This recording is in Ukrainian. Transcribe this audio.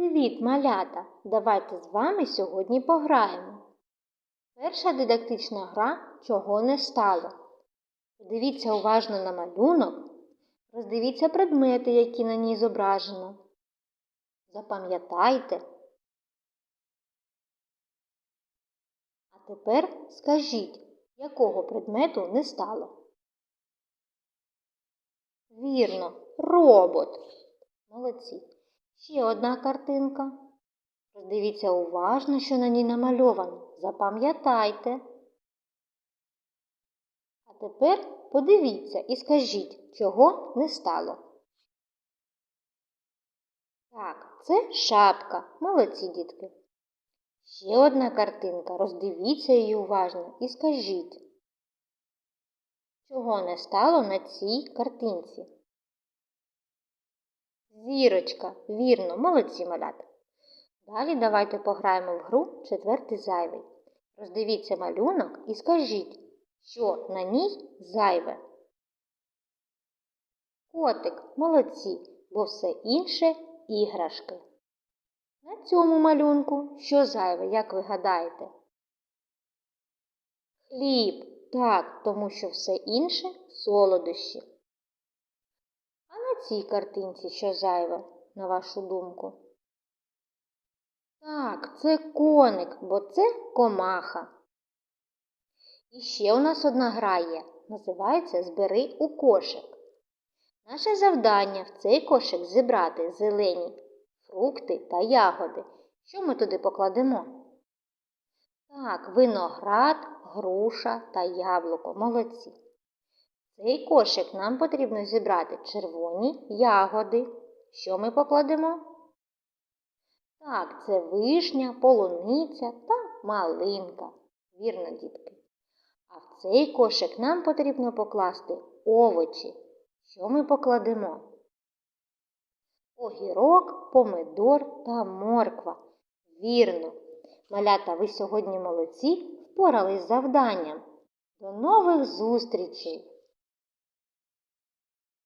Привіт, малята! Давайте з вами сьогодні пограємо. Перша дидактична гра чого не стало. Подивіться уважно на малюнок, роздивіться предмети, які на ній зображено. Запам'ятайте. А тепер скажіть, якого предмету не стало? Вірно, робот. Молодці. Ще одна картинка. Роздивіться уважно, що на ній намальовано. Запам'ятайте. А тепер подивіться і скажіть, чого не стало. Так, це шапка. Молодці, дітки. Ще одна картинка. Роздивіться її уважно і скажіть, чого не стало на цій картинці. Зірочка, вірно, молодці малята. Далі давайте пограємо в гру четвертий зайвий. Роздивіться малюнок і скажіть, що на ній зайве. Котик, молодці, бо все інше іграшки. На цьому малюнку що зайве, як ви гадаєте? Хліб, так, тому що все інше солодощі. Цій картинці що зайве, на вашу думку? Так, це коник, бо це комаха. І ще у нас одна гра є, називається Збери у кошик. Наше завдання в цей кошик зібрати зелені фрукти та ягоди. Що ми туди покладемо? Так, виноград, груша та яблуко. Молодці. Цей кошик нам потрібно зібрати червоні ягоди. Що ми покладемо? Так, це вишня, полуниця та малинка. Вірно, дітки. А в цей кошик нам потрібно покласти овочі. Що ми покладемо? Огірок, помидор та морква. Вірно. Малята, ви сьогодні молодці впорались з завданням. До нових зустрічей!